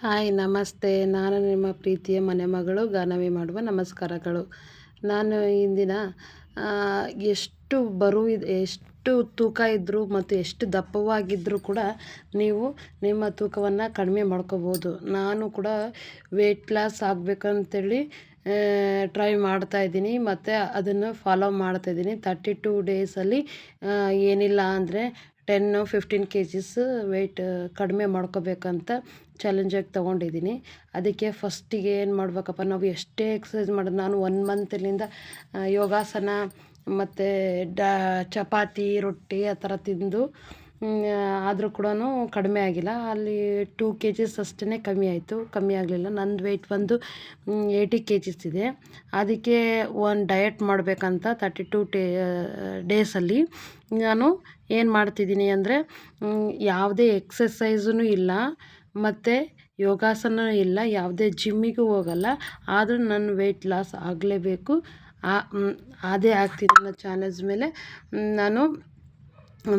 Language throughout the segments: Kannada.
ಹಾಯ್, ನಮಸ್ತೆ. ನಾನು ನಿಮ್ಮ ಪ್ರೀತಿಯ ಮನೆ ಮಗಳು ಗಾನವಿ ಮಾಡುವ ನಮಸ್ಕಾರಗಳು. ನಾನು ಇಂದಿನ ಎಷ್ಟು ಬರು, ಎಷ್ಟು ತೂಕ ಇದ್ದರೂ ಮತ್ತು ಎಷ್ಟು ದಪ್ಪವಾಗಿದ್ದರೂ ಕೂಡ ನೀವು ನಿಮ್ಮ ತೂಕವನ್ನು ಕಡಿಮೆ ಮಾಡ್ಕೋಬೋದು. ನಾನು ಕೂಡ ವೆಯ್ಟ್ ಲಾಸ್ ಆಗಬೇಕಂತೇಳಿ ಟ್ರೈ ಮಾಡ್ತಾ ಇದ್ದೀನಿ. ಮತ್ತು ಅದನ್ನು ಫಾಲೋ ಮಾಡ್ತಾಯಿದ್ದೀನಿ ತರ್ಟಿ ಟೂ ಡೇಸಲ್ಲಿ ಏನಿಲ್ಲ ಅಂದರೆ ten fifteen K Gs weight ಕಡಿಮೆ ಮಾಡ್ಕೋಬೇಕಂತ ಚಾಲೆಂಜಾಗಿ ತೊಗೊಂಡಿದ್ದೀನಿ ಅದಕ್ಕೆ ಫಸ್ಟಿಗೆ ಏನು ಮಾಡಬೇಕಪ್ಪ, ನಾವು ಎಷ್ಟೇ ಎಕ್ಸಸೈಸ್ ಮಾಡೋದು ನಾನು ಒನ್ ಮಂತ್ಲಿಂದ ಯೋಗಾಸನ ಮತ್ತು ಡಾ, ಚಪಾತಿ, ರೊಟ್ಟಿ ಆ ಥರ ತಿಂದು ಆದರೂ ಕೂಡ ಕಡಿಮೆ ಆಗಿಲ್ಲ. ಅಲ್ಲಿ ಟೂ ಕೆ ಜಿಸ್ ಅಷ್ಟೇ ಕಮ್ಮಿ ಆಯಿತು. ಕಮ್ಮಿ ಆಗಲಿಲ್ಲ. ನಂದು ವೆಯ್ಟ್ ಬಂದು ಏಯ್ಟಿ ಕೆ ಜಿಸ್ ಇದೆ. ಅದಕ್ಕೆ ಒಂದು ಡಯಟ್ ಮಾಡಬೇಕಂತ ತರ್ಟಿ ಟೂ ಟೇ ಡೇಸಲ್ಲಿ ನಾನು ಏನು ಮಾಡ್ತಿದ್ದೀನಿ ಅಂದರೆ ಯಾವುದೇ ಎಕ್ಸಸೈಸೂ ಇಲ್ಲ, ಮತ್ತು ಯೋಗಾಸನ ಇಲ್ಲ, ಯಾವುದೇ ಜಿಮ್ಮಿಗೂ ಹೋಗಲ್ಲ. ಆದರೂ ನನ್ನ ವೆಯ್ಟ್ ಲಾಸ್ ಆಗಲೇಬೇಕು. ಅದೇ ಆಗ್ತಿದೆ ಚಾಲೆಂಜ್ ಮೇಲೆ. ನಾನು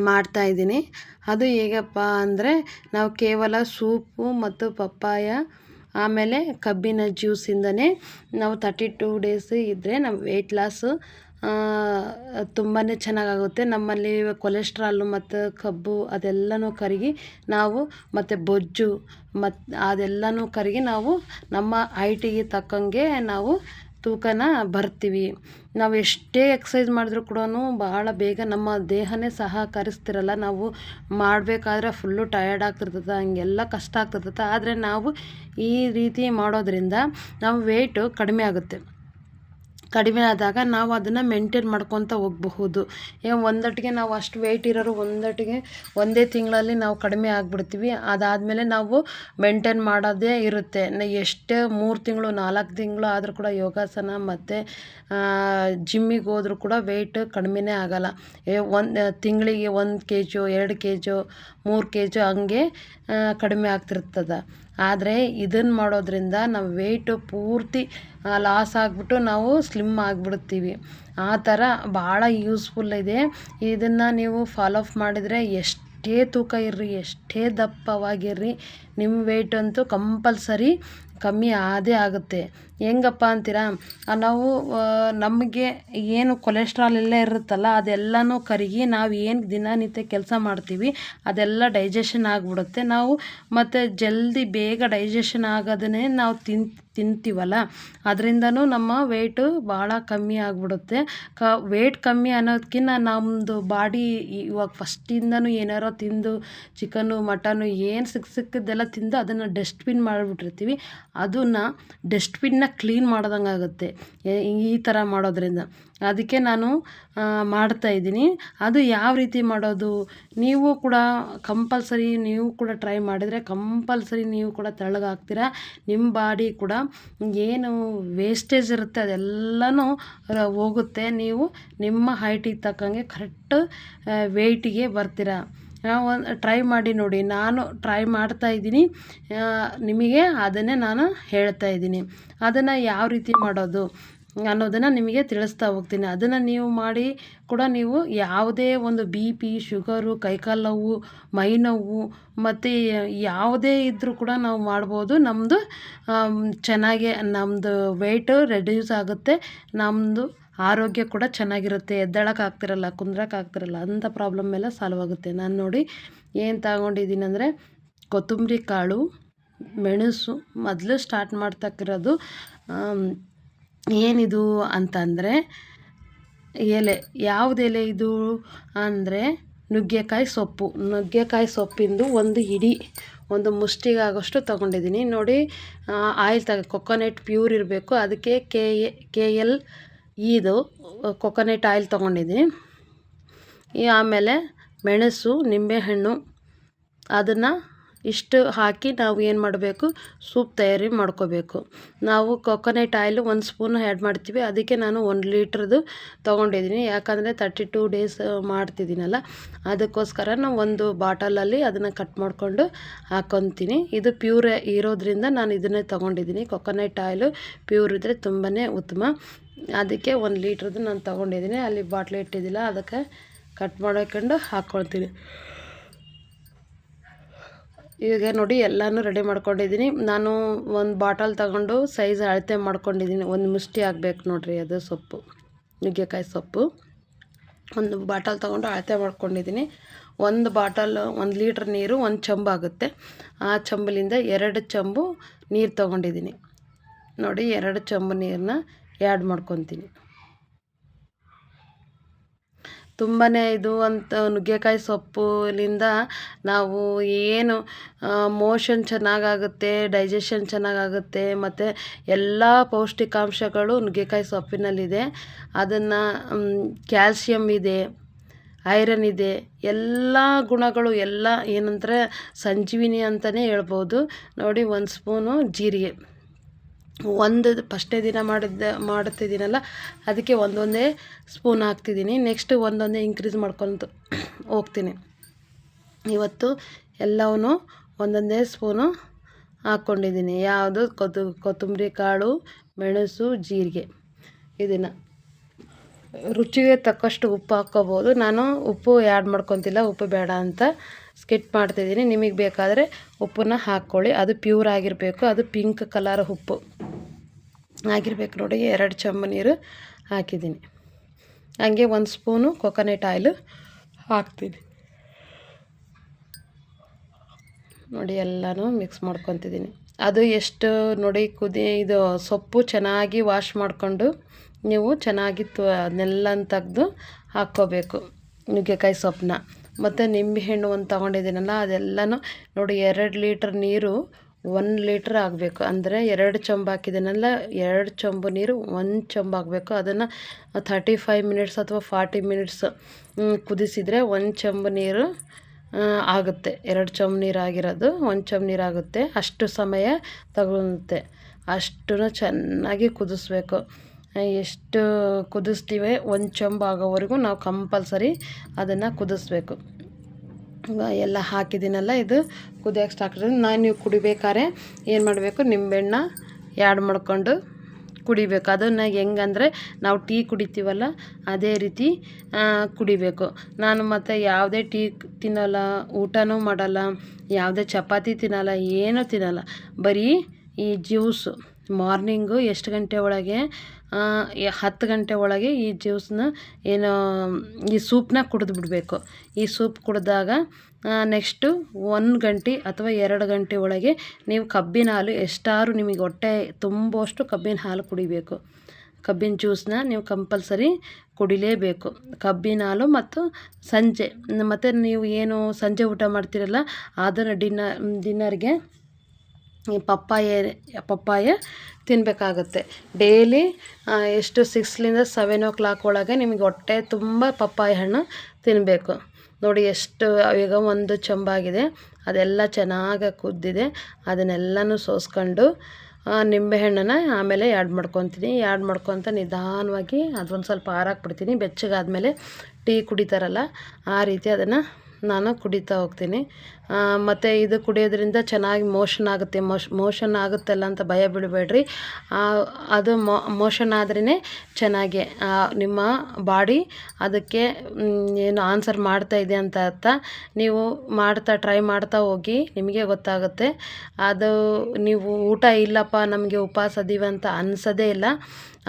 ಮಾಡ್ತಾಯಿದ್ದೀನಿ ಅದು ಹೇಗಪ್ಪ ಅಂದರೆ ನಾವು ಕೇವಲ ಸೂಪು ಮತ್ತು ಪಪ್ಪಾಯ, ಆಮೇಲೆ ಕಬ್ಬಿನ ಜ್ಯೂಸಿಂದನೇ ನಾವು ತರ್ಟಿ ಟೂ ಡೇಸ್ ಇದ್ದರೆ ನಮ್ಮ ವೆಯ್ಟ್ ಲಾಸು ತುಂಬಾ ಚೆನ್ನಾಗಾಗುತ್ತೆ. ನಮ್ಮಲ್ಲಿ ಕೊಲೆಸ್ಟ್ರಾಲು ಮತ್ತು ಕಬ್ಬು ಅದೆಲ್ಲನೂ ಕರಗಿ ನಾವು ಮತ್ತು ಬೊಜ್ಜು ಮತ್ತು ಅದೆಲ್ಲನೂ ಕರಗಿ ನಾವು ನಮ್ಮ ಹೈಟಿಗೆ ತಕ್ಕಂಗೆ ನಾವು ತೂಕನ ಬರ್ತೀವಿ. ನಾವು ಎಷ್ಟೇ ಎಕ್ಸಸೈಸ್ ಮಾಡಿದ್ರು ಕೂಡ ಬಹಳ ಬೇಗ ನಮ್ಮ ದೇಹನೇ ಸಹಕರಿಸ್ತಿರಲ್ಲ. ನಾವು ಮಾಡಬೇಕಾದ್ರೆ ಫುಲ್ಲು ಟಯರ್ಡ್ ಆಗ್ತಿರ್ತದೆ, ಹಂಗೆಲ್ಲ ಕಷ್ಟ ಆಗ್ತಿರ್ತದೆ. ಆದರೆ ನಾವು ಈ ರೀತಿ ಮಾಡೋದ್ರಿಂದ ನಾವು ವೆಯ್ಟು ಕಡಿಮೆ ಆಗುತ್ತೆ. ಕಡಿಮೆ ಆದಾಗ ನಾವು ಅದನ್ನು ಮೇಂಟೈನ್ ಮಾಡ್ಕೊತ ಹೋಗಬಹುದು. ಏ, ಒಂದಟ್ಟಿಗೆ ನಾವು ಅಷ್ಟು ವೆಯ್ಟ್ ಇರೋರು ಒಂದಟ್ಟಿಗೆ ಒಂದೇ ತಿಂಗಳಲ್ಲಿ ನಾವು ಕಡಿಮೆ ಆಗಿಬಿಡ್ತೀವಿ. ಅದಾದಮೇಲೆ ನಾವು ಮೇಂಟೈನ್ ಮಾಡೋದೇ ಇರುತ್ತೆ. ಎಷ್ಟೇ ಮೂರು ತಿಂಗಳು, ನಾಲ್ಕು ತಿಂಗಳು ಆದರೂ ಕೂಡ ಯೋಗಾಸನ ಮತ್ತು ಜಿಮ್ಮಿಗೆ ಹೋದರೂ ಕೂಡ ವೆಯ್ಟ್ ಕಡಿಮೆನೇ ಆಗೋಲ್ಲ. ಒಂದು, ತಿಂಗಳಿಗೆ ಒಂದು ಕೆ ಜೋ ಎರಡು ಕೆ ಜು ಮೂರು ಕೆ ಜಿ ಹಂಗೆ ಕಡಿಮೆ ಆಗ್ತಿರ್ತದೆ. ಆದರೆ ಇದನ್ನು ಮಾಡೋದ್ರಿಂದ ನಾವು ವೆಯ್ಟು ಪೂರ್ತಿ ಲಾಸ್ ಆಗಿಬಿಟ್ಟು ನಾವು ಸ್ಲಿಮ್ ಆಗಿಬಿಡ್ತೀವಿ. ಆ ಥರ ಭಾಳ ಯೂಸ್ಫುಲ್ ಇದೆ. ಇದನ್ನು ನೀವು ಫಾಲೋ ಅಪ್ ಮಾಡಿದರೆ ಎಷ್ಟೇ ತೂಕ ಇರ್ರಿ, ಎಷ್ಟೇ ದಪ್ಪವಾಗಿರ್ರಿ ನಿಮ್ಮ ವೆಯ್ಟ್ ಅಂತೂ ಕಂಪಲ್ಸರಿ ಕಮ್ಮಿ ಆದೇ ಆಗುತ್ತೆ. ಹೆಂಗಪ್ಪ ಅಂತೀರಾ? ನಾವು ನಮಗೆ ಏನು ಕೊಲೆಸ್ಟ್ರಾಲ್ ಎಲ್ಲ ಇರುತ್ತಲ್ಲ, ಅದೆಲ್ಲನೂ ಕರಗಿ ನಾವು ಏನು ದಿನನಿತ್ಯ ಕೆಲಸ ಮಾಡ್ತೀವಿ, ಅದೆಲ್ಲ ಡೈಜೆಷನ್ ಆಗಿಬಿಡುತ್ತೆ. ನಾವು ಮತ್ತು ಜಲ್ದಿ ಬೇಗ ಡೈಜೆಷನ್ ಆಗೋದನ್ನೇ ನಾವು ತಿನ್ ತಿಂತೀವಲ್ಲ? ಅದರಿಂದನೂ ನಮ್ಮ ವೆಯ್ಟು ಭಾಳ ಕಮ್ಮಿ ಆಗಿಬಿಡುತ್ತೆ. ಕ ವೆಯ್ಟ್ ಕಮ್ಮಿ ಅನ್ನೋದಕ್ಕಿಂತ ನಮ್ಮದು ಬಾಡಿ ಇವಾಗ ಫಸ್ಟಿಂದನೂ ಏನಾರೋ ತಿಂದು ಚಿಕನ್ನು ಮಟನ್ನು ಏನು ಸಿಕ್ಕ ಸಿಕ್ಕಿದ್ದೆಲ್ಲ ತಿಂದು ಅದನ್ನು ಡಸ್ಟ್ಬಿನ್ ಮಾಡಿಬಿಟ್ಟಿರ್ತೀವಿ. ಅದನ್ನು ಡಸ್ಟ್ಬಿನ್ನ ಕ್ಲೀನ್ ಮಾಡ್ದಂಗೆ ಆಗುತ್ತೆ ಈ ಥರ ಮಾಡೋದ್ರಿಂದ. ಅದಕ್ಕೆ ನಾನು ಮಾಡ್ತಾ ಇದ್ದೀನಿ. ಅದು ಯಾವ ರೀತಿ ಮಾಡೋದು? ನೀವು ಕೂಡ ಕಂಪಲ್ಸರಿ ನೀವು ಕೂಡ ಟ್ರೈ ಮಾಡಿದರೆ ಕಂಪಲ್ಸರಿ ನೀವು ಕೂಡ ತೆಳ್ಳಗಾಗ್ತೀರ? ನಿಮ್ಮ ಬಾಡಿ ಕೂಡ ಏನು ವೇಸ್ಟೇಜ್ ಇರುತ್ತೆ ಅದೆಲ್ಲನೂ ಹೋಗುತ್ತೆ. ನೀವು ನಿಮ್ಮ ಹೈಟಿಗೆ ತಕ್ಕಂಗೆ ಕರೆಕ್ಟ್ ವೆಯ್ಟಿಗೆ ಬರ್ತೀರ? ಒಂದು ಟ್ರೈ ಮಾಡಿ ನೋಡಿ. ನಾನು ಟ್ರೈ ಮಾಡ್ತಾ ಇದ್ದೀನಿ. ನಿಮಗೆ ಅದನ್ನೇ ನಾನು ಹೇಳ್ತಾ ಇದ್ದೀನಿ. ಅದನ್ನು ಯಾವ ರೀತಿ ಮಾಡೋದು? ಅನ್ನೋದನ್ನು ನಿಮಗೆ ತಿಳಿಸ್ತಾ ಹೋಗ್ತೀನಿ. ಅದನ್ನು ನೀವು ಮಾಡಿ ಕೂಡ ನೀವು ಯಾವುದೇ ಒಂದು ಬಿ ಪಿ, ಶುಗರು ಕೈಕಾಲು ನೋವು ಮೈ ನೋವು ಮತ್ತು ಯಾವುದೇ ಇದ್ದರೂ ಕೂಡ ನಾವು ಮಾಡ್ಬೋದು. ನಮ್ಮದು ಚೆನ್ನಾಗೆ ನಮ್ಮದು ವೆಯ್ಟು ರೆಡ್ಯೂಸ್ ಆಗುತ್ತೆ. ನಮ್ಮದು ಆರೋಗ್ಯ ಕೂಡ ಚೆನ್ನಾಗಿರುತ್ತೆ. ಎದ್ದಾಳಕ್ಕೆ ಆಗ್ತಿರಲ್ಲ ಕುಂದ್ರಕ್ಕೆ ಆಗ್ತಿರಲ್ಲ, ಅಂಥ ಪ್ರಾಬ್ಲಮ್ ಎಲ್ಲ ಸಾಲ್ವ್ ಆಗುತ್ತೆ. ನಾನು ನೋಡಿ ಏನು ತಗೊಂಡಿದ್ದೀನಿ ಅಂದರೆ ಕೊತ್ತಂಬರಿ ಕಾಳು, ಮೆಣಸು ಮೊದಲು ಸ್ಟಾರ್ಟ್ ಮಾಡ್ತಕ್ಕಿರೋದು ಏನಿದು ಅಂತಂದರೆ, ಎಲೆ ಯಾವುದೆಲೆ ಇದು? ಅಂದರೆ ನುಗ್ಗೆಕಾಯಿ ಸೊಪ್ಪು. ನುಗ್ಗೆಕಾಯಿ ಸೊಪ್ಪಿಂದು ಒಂದು ಇಡಿ ಒಂದು ಮುಷ್ಟಿಗಾಗೋಷ್ಟು ತೊಗೊಂಡಿದ್ದೀನಿ. ನೋಡಿ ಆಯಿಲ್ ತಗ, ಕೊಕೊನೆಟ್ ಪ್ಯೂರ್ ಇರಬೇಕು. ಅದಕ್ಕೆ ಕೆ ಎ ಕೆ, ಎಲ್ ಇದು, ಕೊಕೊನೆಟ್ ಆಯಿಲ್ ತೊಗೊಂಡಿದ್ದೀನಿ. ಆಮೇಲೆ ಮೆಣಸು, ನಿಂಬೆಹಣ್ಣು, ಅದನ್ನು ಇಷ್ಟು ಹಾಕಿ ನಾವು ಏನು ಮಾಡಬೇಕು? ಸೂಪ್ ತಯಾರಿ ಮಾಡ್ಕೋಬೇಕು. ನಾವು ಕೊಕೊನೆಟ್ ಆಯಿಲ್ ಒಂದು ಸ್ಪೂನ್ ಆ್ಯಡ್ ಮಾಡ್ತೀವಿ. ಅದಕ್ಕೆ ನಾನು ಒಂದು ಲೀಟ್ರದ್ದು ತೊಗೊಂಡಿದ್ದೀನಿ. ಯಾಕಂದರೆ ತರ್ಟಿ ಟೂ ಡೇಸ್ ಮಾಡ್ತಿದ್ದೀನಲ್ಲ, ಅದಕ್ಕೋಸ್ಕರ ನಾವು ಒಂದು ಬಾಟಲಲ್ಲಿ ಅದನ್ನು ಕಟ್ ಮಾಡಿಕೊಂಡು ಹಾಕೊತೀನಿ. ಇದು ಪ್ಯೂರ್ ಇರೋದ್ರಿಂದ ನಾನು ಇದನ್ನೇ ತೊಗೊಂಡಿದ್ದೀನಿ. ಕೊಕೊನೆಟ್ ಆಯಿಲು ಪ್ಯೂರ್ ಇದ್ದರೆ ತುಂಬಾ ಉತ್ತಮ. ಅದಕ್ಕೆ ಒಂದು ಲೀಟ್ರದ್ದು ನಾನು ತೊಗೊಂಡಿದ್ದೀನಿ. ಅಲ್ಲಿ ಬಾಟ್ಲಿ ಇಟ್ಟಿದ್ದಿಲ್ಲ, ಅದಕ್ಕೆ ಕಟ್ ಮಾಡ್ಕೊಂಡು ಹಾಕ್ಕೊಳ್ತೀನಿ ಈಗ ನೋಡಿ ಎಲ್ಲಾನು ರೆಡಿ ಮಾಡ್ಕೊಂಡಿದ್ದೀನಿ. ನಾನು ಒಂದು ಬಾಟಲ್ ತಗೊಂಡು ಸೈಜ್ ಅಳತೆ ಮಾಡ್ಕೊಂಡಿದ್ದೀನಿ. ಒಂದು ಮುಷ್ಟಿ ಆಗಬೇಕು ನೋಡಿರಿ ಅದು ಸೊಪ್ಪು, ನುಗ್ಗೆಕಾಯಿ ಸೊಪ್ಪು. ಒಂದು ಬಾಟಲ್ ತಗೊಂಡು ಅಳತೆ ಮಾಡ್ಕೊಂಡಿದ್ದೀನಿ. ಒಂದು ಬಾಟಲ್ ಒಂದು ಲೀಟ್ರ್ ನೀರು, ಒಂದು ಚಂಬು ಆಗುತ್ತೆ. ಆ ಚಂಬಲಿಂದ ಎರಡು ಚಂಬು ನೀರು ತೊಗೊಂಡಿದ್ದೀನಿ. ನೋಡಿ ಎರಡು ಚಂಬು ನೀರನ್ನ ಆ್ಯಡ್ ಮಾಡ್ಕೊತೀನಿ. ತುಂಬಾ ಇದು ಅಂತ ನುಗ್ಗೆಕಾಯಿ ಸೊಪ್ಪಿನಿಂದ ನಾವು ಏನು ಮೋಷನ್ ಚೆನ್ನಾಗಾಗುತ್ತೆ, ಡೈಜೆಷನ್ ಚೆನ್ನಾಗಾಗುತ್ತೆ, ಮತ್ತು ಎಲ್ಲ ಪೌಷ್ಟಿಕಾಂಶಗಳು ನುಗ್ಗೆಕಾಯಿ ಸೊಪ್ಪಿನಲ್ಲಿದೆ. ಅದನ್ನು ಕ್ಯಾಲ್ಸಿಯಮ್ ಇದೆ, ಐರನ್ ಇದೆ, ಎಲ್ಲ ಗುಣಗಳು, ಎಲ್ಲ ಏನಂದರೆ ಸಂಜೀವಿನಿ ಅಂತಲೇ ಹೇಳ್ಬೋದು. ನೋಡಿ, ಒಂದು ಸ್ಪೂನು ಜೀರಿಗೆ. ಒಂದು ಫಸ್ಟೇ ದಿನ ಮಾಡಿದ್ದ ಮಾಡ್ತಿದ್ದೀನಲ್ಲ ಅದಕ್ಕೆ ಒಂದೊಂದೇ ಸ್ಪೂನ್ ಹಾಕ್ತಿದ್ದೀನಿ. ನೆಕ್ಸ್ಟ್ ಒಂದೊಂದೇ ಇನ್ಕ್ರೀಸ್ ಮಾಡ್ಕೊತ ಹೋಗ್ತೀನಿ. ಇವತ್ತು ಎಲ್ಲವೂ ಒಂದೊಂದೇ ಸ್ಪೂನು ಹಾಕ್ಕೊಂಡಿದ್ದೀನಿ. ಯಾವುದು? ಕೊತ್ತು ಕೊತ್ತಂಬರಿ ಕಾಳು, ಮೆಣಸು, ಜೀರಿಗೆ. ಇದನ್ನು ರುಚಿಗೆ ತಕ್ಕಷ್ಟು ಉಪ್ಪು ಹಾಕ್ಕೋಬೋದು. ನಾನು ಉಪ್ಪು ಆ್ಯಡ್ ಮಾಡ್ಕೊತಿಲ್ಲ, ಉಪ್ಪು ಬೇಡ ಅಂತ ಸ್ಕಿಟ್ ಮಾಡ್ತಿದ್ದೀನಿ. ನಿಮಗೆ ಬೇಕಾದರೆ ಉಪ್ಪನ್ನ ಹಾಕ್ಕೊಳ್ಳಿ. ಅದು ಪ್ಯೂರ್ ಆಗಿರಬೇಕು. ಅದು ಪಿಂಕ್ ಕಲರ್ ಉಪ್ಪು. ಆಗಿರ್ಬೇಕು ನೋಡಿ, ಎರಡು ಚಮ್ಮ ನೀರು ಹಾಕಿದ್ದೀನಿ. ಹಂಗೆ ಒಂದು ಸ್ಪೂನು ಕೊಕೊನೆಟ್ ಆಯಿಲು ಹಾಕ್ತೀನಿ. ನೋಡಿ, ಎಲ್ಲನೂ ಮಿಕ್ಸ್ ಮಾಡ್ಕೊತಿದ್ದೀನಿ. ಅದು ಎಷ್ಟು ನೋಡಿ, ಕುದಿ ಇದು ಸೊಪ್ಪು ಚೆನ್ನಾಗಿ ವಾಶ್ ಮಾಡಿಕೊಂಡು ನೀವು ಚೆನ್ನಾಗಿ ತು ಅದನ್ನೆಲ್ಲ ತೆಗೆದು ಹಾಕ್ಕೋಬೇಕು. ನುಗ್ಗೆಕಾಯಿ ಸೊಪ್ಪನ್ನ. ಮತ್ತು ನಿಂಬೆಹಣ್ಣು ಒಂದು ತೊಗೊಂಡಿದ್ದೀನಲ್ಲ, ಅದೆಲ್ಲನೂ ನೋಡಿ, ಎರಡು ಲೀಟ್ರ್ ನೀರು ಒಂದು ಲೀಟ್ರ್ ಆಗಬೇಕು. ಅಂದರೆ ಎರಡು ಚೊಂಬು ಹಾಕಿದ್ದೀನಲ್ಲ ಎರಡು ಚೊಂಬು ನೀರು, ಒಂದು ಚೊಂಬು ಆಗಬೇಕು. ಅದನ್ನು ಥರ್ಟಿ ಫೈವ್ ಮಿನಿಟ್ಸ್ ಅಥವಾ ಫಾರ್ಟಿ ಮಿನಿಟ್ಸ್ ಕುದಿಸಿದರೆ ಒಂದು ಚೊಂಬು ನೀರು ಆಗುತ್ತೆ. ಎರಡು ಚೊಂಬು ನೀರು ಆಗಿರೋದು, ಒಂದು ಚೊಂಬು ನೀರು ಆಗುತ್ತೆ. ಅಷ್ಟು ಸಮಯ ತಗೊಳುತ್ತೆ. ಅಷ್ಟು ಚೆನ್ನಾಗಿ ಕುದಿಸ್ಬೇಕು. ಎಷ್ಟು ಕುದಿಸ್ತೀವಿ, ಒಂದು ಚೊಂಬು ಆಗೋವರೆಗೂ ನಾವು ಕಂಪಲ್ಸರಿ ಅದನ್ನು ಕುದಿಸ್ಬೇಕು. ಎಲ್ಲ ಹಾಕಿದ್ದೀನಲ್ಲ ಇದು. ಕುದಿಯೋಕೆ ಸ್ಟಾರ್ಟ್ ನಾನು ನೀವು ಕುಡಿಬೇಕಾದ್ರೆ ಏನು ಮಾಡಬೇಕು? ನಿಂಬೆಹಣ್ಣ ಆ್ಯಡ್ ಮಾಡ್ಕೊಂಡು ಕುಡಿಬೇಕು. ಅದನ್ನು ಹೆಂಗಂದರೆ ನಾವು ಟೀ ಕುಡಿತೀವಲ್ಲ, ಅದೇ ರೀತಿ ಕುಡಿಬೇಕು. ನಾನು ಮತ್ತು ಯಾವುದೇ ಟೀ ತಿನ್ನಲ್ಲ, ಊಟನೂ ಮಾಡಲ್ಲ, ಯಾವುದೇ ಚಪಾತಿ ತಿನ್ನಲ್ಲ, ಏನೂ ತಿನ್ನಲ್ಲ. ಬರೀ ಈ ಜ್ಯೂಸು. ಮಾರ್ನಿಂಗು ಎಷ್ಟು ಗಂಟೆ ಒಳಗೆ ಹತ್ತು ಗಂಟೆ ಒಳಗೆ ಈ ಜ್ಯೂಸನ್ನ ಏನು, ಈ ಸೂಪ್ನ ಕುಡಿದು ಬಿಡಬೇಕು. ಈ ಸೂಪ್ ಕುಡಿದಾಗ ನೆಕ್ಸ್ಟು ಒಂದು ಗಂಟೆ ಅಥವಾ ಎರಡು ಗಂಟೆ ಒಳಗೆ ನೀವು ಕಬ್ಬಿನ ಹಾಲು ಎಷ್ಟಾರು ನಿಮಗೆ ಹೊಟ್ಟೆ ತುಂಬುವಷ್ಟು ಕಬ್ಬಿನ ಹಾಲು ಕುಡಿಬೇಕು. ಕಬ್ಬಿನ ಜ್ಯೂಸನ್ನ ನೀವು ಕಂಪಲ್ಸರಿ ಕುಡಿಲೇಬೇಕು. ಕಬ್ಬಿನ ಹಾಲು ಮತ್ತು ಸಂಜೆ, ಮತ್ತು ನೀವು ಏನು ಸಂಜೆ ಊಟ ಮಾಡ್ತೀರಲ್ಲ, ಅದನ್ನು ಡಿನ್ನ ಡಿನ್ನರ್ಗೆ ಈ ಪಪ್ಪಾಯ ಪಪ್ಪಾಯ ತಿನ್ನಬೇಕಾಗುತ್ತೆ ಡೈಲಿ ಎಷ್ಟು ಸಿಕ್ಸ್ಲಿಂದ ಸೆವೆನ್ ಓ ಕ್ಲಾಕ್ ಒಳಗೆ ನಿಮಗೆ ಹೊಟ್ಟೆ ತುಂಬ ಪಪ್ಪಾಯ ಹಣ್ಣು ತಿನ್ನಬೇಕು ನೋಡಿ ಎಷ್ಟು, ಈಗ ಒಂದು ಚಂಬಾಗಿದೆ. ಅದೆಲ್ಲ ಚೆನ್ನಾಗಿ ಕುದ್ದಿದೆ. ಅದನ್ನೆಲ್ಲನೂ ಸೋಸ್ಕೊಂಡು ನಿಂಬೆಹಣ್ಣನ್ನು ಆಮೇಲೆ ಆ್ಯಡ್ ಮಾಡ್ಕೊತೀನಿ. ಆ್ಯಡ್ ಮಾಡ್ಕೊತ ನಿಧಾನವಾಗಿ ಅದೊಂದು ಸ್ವಲ್ಪ ಆರಾಕ್ಬಿಡ್ತೀನಿ. ಬೆಚ್ಚಗಾದ್ಮೇಲೆ ಟೀ ಕುಡಿತಾರಲ್ಲ, ಆ ರೀತಿ ಅದನ್ನು ನಾನು ಕುಡಿತಾ ಹೋಗ್ತೀನಿ. ಮತ್ತು ಇದು ಕುಡಿಯೋದ್ರಿಂದ ಚೆನ್ನಾಗಿ ಮೋಷನ್ ಆಗುತ್ತೆ. ಮೋಶ್ ಮೋಷನ್ ಆಗುತ್ತಲ್ಲ ಅಂತ ಭಯ ಬೀಳಬೇಡ್ರಿ ಅದು ಮೋಷನ್ ಆದ್ರೇ ಚೆನ್ನಾಗಿ ನಿಮ್ಮ ಬಾಡಿ ಅದಕ್ಕೆ ಏನು ಆನ್ಸರ್ ಮಾಡ್ತಾ ಇದೆ ಅಂತ ಅರ್ಥ. ನೀವು ಮಾಡ್ತಾ, ಟ್ರೈ ಮಾಡ್ತಾ ಹೋಗಿ ನಿಮಗೆ ಗೊತ್ತಾಗುತ್ತೆ. ಅದು ನೀವು ಊಟ ಇಲ್ಲಪ್ಪ, ನಮಗೆ ಉಪವಾಸ ಅದೀವಿ ಅಂತ ಅನ್ಸೋದೇ ಇಲ್ಲ.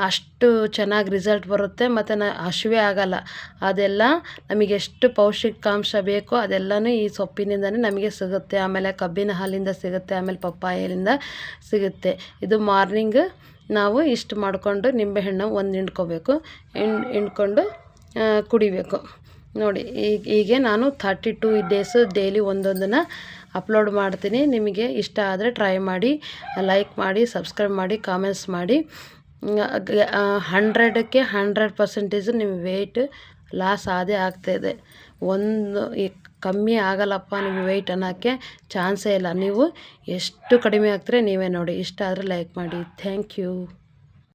ಅಷ್ಟು ಚೆನ್ನಾಗಿ ರಿಸಲ್ಟ್ ಬರುತ್ತೆ ಮತ್ತು ನ ಹಸಿವೆ ಆಗಲ್ಲ. ಅದೆಲ್ಲ ನಮಗೆ ಎಷ್ಟು ಪೌಷ್ಟಿಕಾಂಶ ಬೇಕೋ ಅದೆಲ್ಲನೂ ಈ ಸೊಪ್ಪಿನಿಂದನೇ ನಮಗೆ ಸಿಗುತ್ತೆ. ಆಮೇಲೆ ಕಬ್ಬಿನ ಹಾಲಿಂದ ಸಿಗುತ್ತೆ, ಆಮೇಲೆ ಪಪ್ಪಾಯಲಿಂದ ಸಿಗುತ್ತೆ. ಇದು ಮಾರ್ನಿಂಗ್ ನಾವು ಇಷ್ಟು ಮಾಡಿಕೊಂಡು ನಿಂಬೆಹಣ್ಣು ಒಂದು ಹಿಂಡ್ಕೋಬೇಕು. ಹಿಂಡ್ ಹಿಂಡ್ಕೊಂಡು ಕುಡಿಬೇಕು. ನೋಡಿ ಈಗ ಹೀಗೆ ನಾನು ಥರ್ಟಿ ಟೂ ಡೇಸು ಡೈಲಿ ಒಂದೊಂದನ್ನು ಅಪ್ಲೋಡ್ ಮಾಡ್ತೀನಿ. ನಿಮಗೆ ಇಷ್ಟ ಆದರೆ ಟ್ರೈ ಮಾಡಿ ಲೈಕ್ ಮಾಡಿ ಸಬ್ಸ್ಕ್ರೈಬ್ ಮಾಡಿ ಕಾಮೆಂಟ್ಸ್ ಮಾಡಿ. ಹಂಡ್ರೆಡಕ್ಕೆ ಹಂಡ್ರೆಡ್ ಪರ್ಸೆಂಟೇಜ್ ನಿಮ್ಮ ವೆಯ್ಟ್ ಲಾಸ್ ಆದೇ ಆಗ್ತಾಯಿದೆ ಒಂದು ಕಮ್ಮಿ ಆಗಲ್ಲಪ್ಪ ನಿಮ್ಮ ವೆಯ್ಟ್ ಅನ್ನೋಕ್ಕೆ ಚಾನ್ಸೇ ಇಲ್ಲ. ನೀವು ಎಷ್ಟು ಕಡಿಮೆ ಆಗ್ತೀರಿ ನೀವೇ ನೋಡಿ. ಇಷ್ಟ ಆದರೆ ಲೈಕ್ ಮಾಡಿ. Thank you